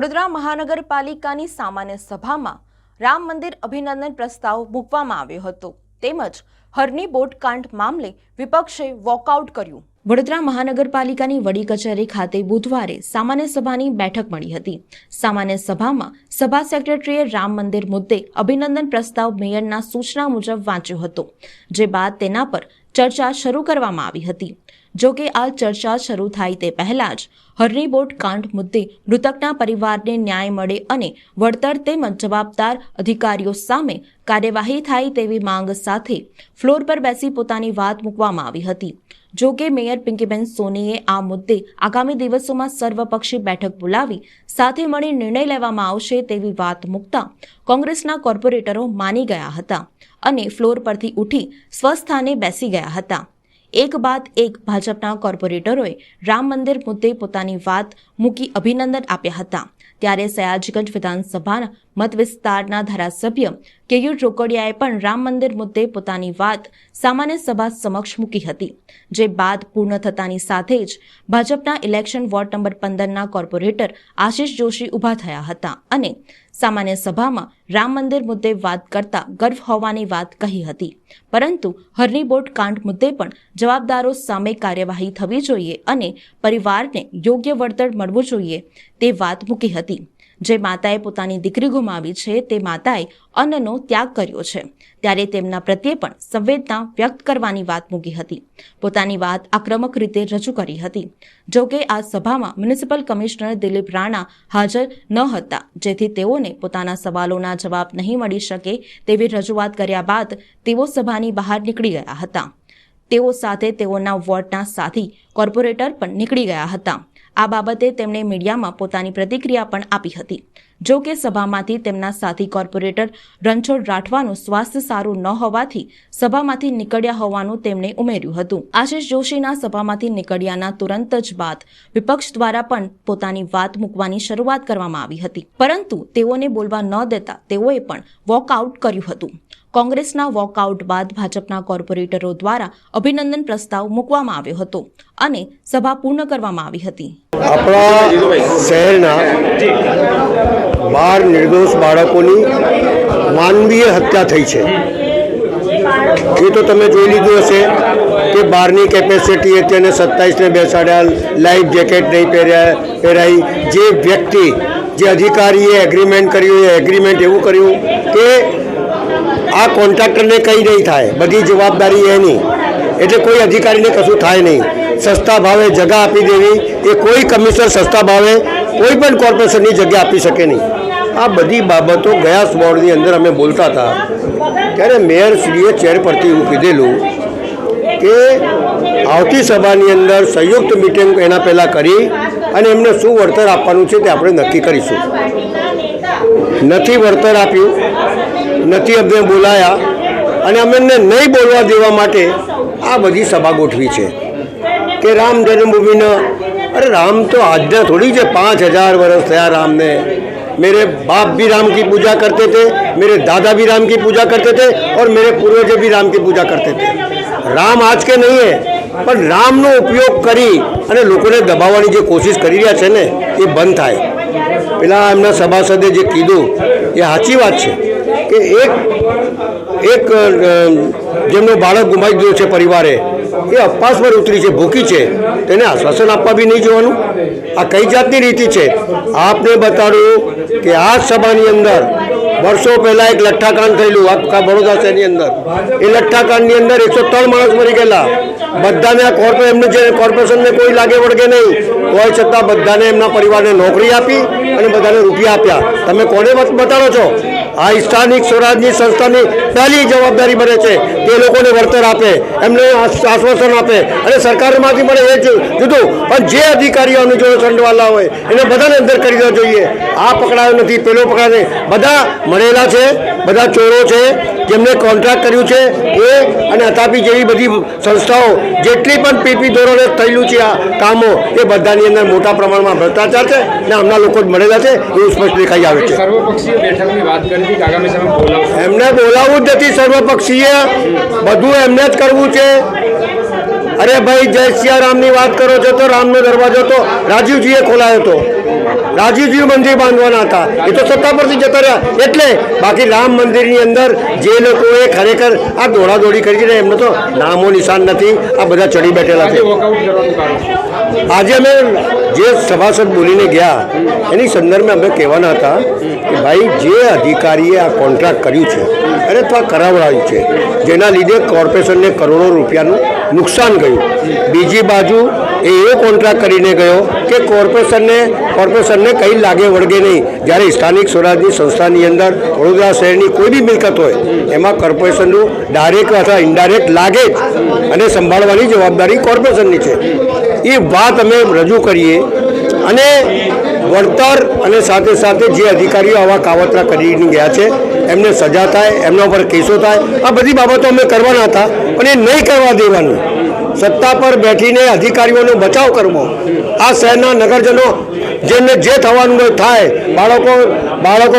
વડોદરા મહાનગરપાલિકાની સામાન્ય સભામાં રામ મંદિર અભિનંદન પ્રસ્તાવ મૂકવામાં આવ્યો હતો. તેમજ હરની બોટકાંડ મામલે વિપક્ષે વોકઆઉટ કર્યું. વડોદરા મહાનગરપાલિકાની વડી કચેરી ખાતે બુધવારે સામાન્ય સભાની બેઠક મળી હતી. સામાન્ય સભામાં સભા સેક્રેટરીએ રામ મંદિર મુદ્દે અભિનંદન પ્રસ્તાવ મેયરના સૂચના મુજબ વાંચ્યો હતો. જે બાદ તેના પર ચર્ચા શરૂ કરવામાં આવી હતી. જો કે આ ચર્ચા શરૂ થાય તે પહેલાં જ હરણીબોટ કાંડ મુદ્દે મૃતકના પરિવારને ન્યાય મળે અને વળતર તેમજ જવાબદાર અધિકારીઓ સામે કાર્યવાહી થાય તેવી માંગ સાથે ફ્લોર પર બેસી પોતાની વાત મૂકવામાં આવી હતી. જો કે મેયર પિંકીબેન સોનીએ આ મુદ્દે આગામી દિવસોમાં સર્વપક્ષી બેઠક બોલાવી સાથે મળી નિર્ણય લેવામાં આવશે તેવી વાત મૂકતા કોંગ્રેસના કોર્પોરેટરો માની ગયા હતા. અને ફ્લોર પરથી ઉઠી સ્વસ્થાને બેસી ગયા હતા. એક બાદ એક ભાજપના કોર્પોરેટરોએ રામ મંદિર મુદ્દે પોતાની વાત મૂકી અભિનંદન આપ્યા હતા. ત્યારે સયાજગંજ વિધાનસભાના મત વિસ્તારના ધારાસભ્ય કેયુર રોકડિયાએ પણ રામ મંદિર મુદ્દે પોતાની વાત સામાન્ય સભા સમક્ષ મૂકી હતી. જે બાદ પૂર્ણ થતાની સાથે જ ભાજપના ઇલેક્શન વોર્ડ નંબર પંદરના કોર્પોરેટર આશિષ જોશી ઊભા થયા હતા અને સામાન્ય સભામાં રામ મંદિર મુદ્દે વાત કરતા ગર્વ હોવાની વાત કહી હતી. પરંતુ હરની બોટ કાંડ મુદ્દે પણ જવાબદારો સામે કાર્યવાહી થવી જોઈએ અને પરિવારને યોગ્ય વળતર મળવું જોઈએ તે વાત મૂકી હતી. જે માતાએ પોતાની દીકરી ગુમાવી છે, તે માતાએ અન્નનો ત્યાગ કર્યો છે. ત્યારે તેમના પ્રત્યે પણ સંવેદના વ્યક્ત કરવાની વાત મૂકી હતી. પોતાની વાત આક્રમક રીતે રજૂ કરી હતી. જોકે આ સભામાં મ્યુનિસિપલ કમિશનર દિલીપ રાણા હાજર ન હતા, જેથી તેઓને પોતાના સવાલોના જવાબ નહીં મળી શકે તેવી રજૂઆત કર્યા બાદ તેઓ સભાની બહાર નીકળી ગયા હતા. તેઓ સાથે તેઓના વોર્ડના સાથી કોર્પોરેટર પણ નીકળી ગયા હતા. આ બાબતે તેમણે મીડિયામાં પોતાની પ્રતિક્રિયા પણ આપી હતી. જો કે સભામાંથી તેમના સાથી કોર્પોરેટર રણછોડ રાઠવાનું સ્વાસ્થ્ય સારું ન હોવાથી સભામાંથી નીકળ્યા હોવાનું તેમણે ઉમેર્યું હતું. આશિષ જોશીના સભામાંથી નીકળ્યાના તુરંત જ બાદ વિપક્ષ દ્વારા પણ પોતાની વાત મૂકવાની શરૂઆત કરવામાં આવી હતી. પરંતુ તેઓને બોલવા ન દેતા તેઓએ પણ વોકઆઉટ કર્યું હતું. કોંગ્રેસના વોકઆઉટ બાદ ભાજપના કોર્પોરેટરો દ્વારા અભિનંદન પ્રસ્તાવ મૂકવામાં આવ્યો હતો અને સભા પૂર્ણ કરવામાં આવી હતી. આપણા શહેરના બાર નિર્દોષ બાળકોની માનવીય હત્યા થઈ છે. એ તો તમે જોઈ લીધું હશે કે બારની કેપેસિટી હતી અને સત્તાવીસને બેસાડ્યા લાઈફ જેકેટ નહીં પહેર્યા, પહેરાઈ. જે વ્યક્તિ, જે અધિકારીએ એગ્રીમેન્ટ કર્યું, એ એગ્રીમેન્ટ એવું કર્યું કે આ કોન્ટ્રાક્ટરને કંઈ નહીં થાય. બધી જવાબદારી એની. એટલે કોઈ અધિકારીને કશું થાય નહીં. સસ્તા ભાવે જગા આપી દેવી. એ કોઈ કમિશનર સસ્તા ભાવે કોઈ પણ કોર્પોરેશનની જગ્યા આપી શકે નહીં. આ બધી બાબતો ગયા સ્વોર્ડની અંદર અમે બોલતા હતા. ત્યારે મેયરશ્રીએ ચેર પરથી એવું કીધેલું કે આવતી સભાની અંદર સંયુક્ત મિટિંગ એના પહેલાં કરી અને એમને શું વળતર આપવાનું છે તે આપણે નક્કી કરીશું. નથી વળતર આપ્યું નથી અમને બોલાયા અને અમે એમને નહીં બોલવા દેવા માટે આ બધી સભા ગોઠવી છે કે રામ જન્મભૂમિનો અરે રામ તો આજના થોડી છે પાંચ હજાર વર્ષ થયા રામને मेरे बाप भी राम की पूजा करते थे मेरे दादा भी राम की पूजा करते थे और मेरे पूर्वज भी राम की पूजा करते थे રામ આજ કે નહીં હે પણ રામનો ઉપયોગ કરી અને લોકોને દબાવવાની જે કોશિશ કરી રહ્યા છે ને એ બંધ થાય પેલા એમના સભાસદે જે કીધું, એ સાચી વાત છે કે એક એક જેમનો બાળક ગુમાવી દીધો છે પરિવારે, એ અપવાસ પર ઉતરી છે, ભૂખી છે, તેને આશ્વાસન આપવા બી નહીં જોવાનું. આ કઈ જાતની રીતિ છે? આપને બતાડું કે આ સભાની અંદર વર્ષો પહેલા એક લઠ્ઠાકાંડ થયેલું આખા બરોડા શહેરની અંદર. એ લઠ્ઠાકાંડની અંદર એકસો ત્રણ માણસ મરી ગયેલા. બધાને આ કોર્પો એમને જે કોર્પોરેશનને કોઈ લાગે વળગે નહીં. કોઈ છતાં બધાને એમના પરિવારને નોકરી આપી અને બધાને રૂપિયા આપ્યા. તમે કોને બતાડો છો? આ સ્થાનિક સ્વરાજની સંસ્થાની પહેલી જવાબદારી બને છે. કે લોકોને વળતર આપે, એમને આશ્વાસન આપે અને સરકારમાંથી મને એ જુદું. પણ જે અધિકારીઓની જો સંડવાલા હોય, એને બધાને અંદર કરી દેવા જોઈએ. આ પકડાયો નથી, પેલો પકડાયો બધા મળેલા છે, બધા ચોરો છે, જેમને કોન્ટ્રાક્ટ કર્યું છે, એ અને અથાપી જેવી બધી સંસ્થાઓ, જેટલી પણ પીપી ધોરણે થયેલું છે આ કામો, એ બધાની અંદર મોટા પ્રમાણમાં ભ્રષ્ટાચાર છે અને હમણાં લોકો જ મળેલા છે, એવું સ્પષ્ટ દેખાઈ આવે છે. સર્વપક્ષીય બેઠકની વાત કરી એમને બોલાવવું જ નથી સર્વપક્ષીય. બધું એમને જ કરવું છે. અરે ભાઈ, જય સિયારામની વાત કરો છો તો રામનો દરવાજો તો રાજીવજીએ ખોલાયો હતો રાજીવજી મંદિર બાંધવાના હતા. એ તો સત્તા પરથી જતા રહ્યા. એટલે બાકી રામ મંદિરની અંદર જે લોકોએ ખરેખર આ દોડાદોડી કરી રહ્યા એમનો તો નામો નિશાન નથી. આ બધા ચડી બેઠેલા છે. આજે અમે જે સભાસદ બોલીને ગયા, એની સંદર્ભમાં અમે કહેવાના હતા કે ભાઈ, જે અધિકારીએ આ કોન્ટ્રાક્ટ કર્યું છે અરે તો આ કરાવડાવ્યું છે, જેના લીધે કોર્પોરેશનને કરોડો રૂપિયાનું નુકસાન ગયું. બીજી બાજુ એ એવો કોન્ટ્રાક્ટ કરીને ગયો કે કોર્પોરેશનને કોર્પોરેશનને કંઈ લાગે વળગે નહીં. જ્યારે સ્થાનિક સ્વરાજની સંસ્થાની અંદર વડોદરા શહેરની કોઈ બી મિલકત હોય, એમાં કોર્પોરેશનનું ડાયરેક્ટ અથવા ઇન્ડાયરેક્ટ લાગે જ અને સંભાળવાની જવાબદારી કોર્પોરેશનની છે. એ વાત અમે રજૂ કરીએ અને વળતર અને સાથે સાથે જે અધિકારીઓ આવા કાવતરા કરીને ગયા છે, એમને સજા થાય, એમના ઉપર કેસો થાય, આ બધી બાબતો અમે કરવાના હતા પણ એ નહીં કરવા દેવાનું. સત્તા પર બેઠીને અધિકારીઓનો બચાવ કરવો. આ શહેરના નગરજનો, જેમને જે થવાનું થાય. બાળકો બાળકો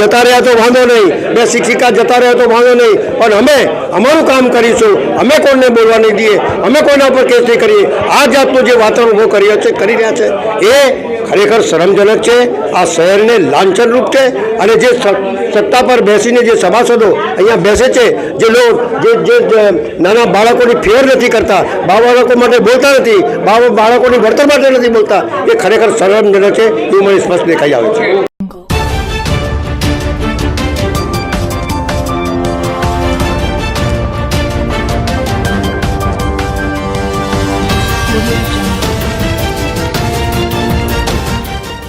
જતા રહ્યા તો વાંધો નહીં. બે શિક્ષિકા જતા રહ્યા તો વાંધો નહીં. પણ અમે અમારું કામ કરીશું. અમે કોઈને બોલવા નહીં દઈએ. અમે કોઈના ઉપર કેસ નહીં કરીએ. આ જાતનું જે વાતાવરણ ઊભો કરી છે, કરી રહ્યા છે, એ ખરેખર શરમજનક છે. આ શહેરને લાંછનરૂપ છે અને જે સત્તા પર બેસીને જે સભાસદો અહીંયા બેસે છે, જે લોકો, જે જે નાના બાળકોની ફેર નથી કરતા બાળકો માટે બોલતા નથી બાળકોની વળતર માટે નથી બોલતા, એ ખરેખર શરમજનક છે એવું મને સ્પષ્ટ દેખાઈ આવે છે.